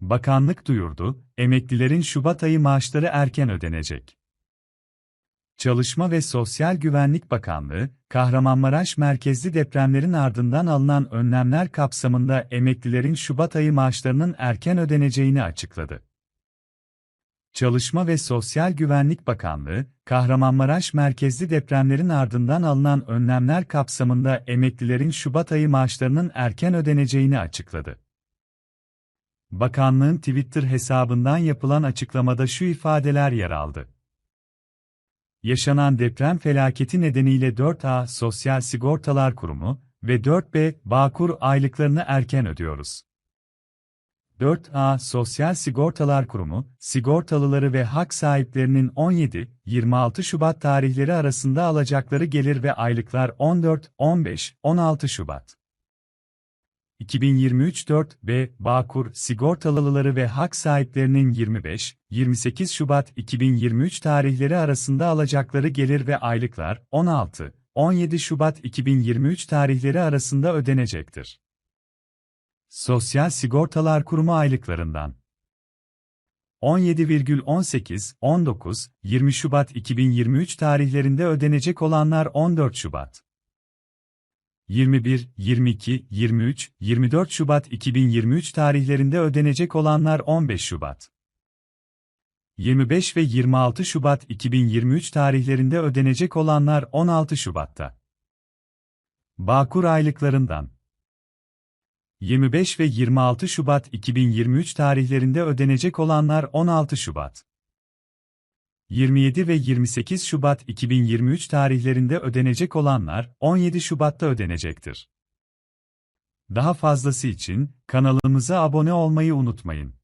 Bakanlık duyurdu, emeklilerin Şubat ayı maaşları erken ödenecek. Çalışma ve Sosyal Güvenlik Bakanlığı, Kahramanmaraş merkezli depremlerin ardından alınan önlemler kapsamında emeklilerin Şubat ayı maaşlarının erken ödeneceğini açıkladı. Çalışma ve Sosyal Güvenlik Bakanlığı, Kahramanmaraş merkezli depremlerin ardından alınan önlemler kapsamında emeklilerin Şubat ayı maaşlarının erken ödeneceğini açıkladı. Bakanlığın Twitter hesabından yapılan açıklamada şu ifadeler yer aldı. Yaşanan deprem felaketi nedeniyle 4A Sosyal Sigortalar Kurumu ve 4B Bağkur aylıklarını erken ödüyoruz. 4A Sosyal Sigortalar Kurumu, sigortalıları ve hak sahiplerinin 17-26 Şubat tarihleri arasında alacakları gelir ve aylıklar 14-15-16 Şubat. 2023-4B Bağkur sigortalıları ve hak sahiplerinin 25-28 Şubat 2023 tarihleri arasında alacakları gelir ve aylıklar 16-17 Şubat 2023 tarihleri arasında ödenecektir. Sosyal Sigortalar Kurumu aylıklarından 17,18-19-20 Şubat 2023 tarihlerinde ödenecek olanlar 14 Şubat 21, 22, 23, 24 Şubat 2023 tarihlerinde ödenecek olanlar 15 Şubat. 25 ve 26 Şubat 2023 tarihlerinde ödenecek olanlar 16 Şubat'ta. Bağkur aylıklarından 25 ve 26 Şubat 2023 tarihlerinde ödenecek olanlar 16 Şubat. 27 ve 28 Şubat 2023 tarihlerinde ödenecek olanlar 17 Şubat'ta ödenecektir. Daha fazlası için kanalımıza abone olmayı unutmayın.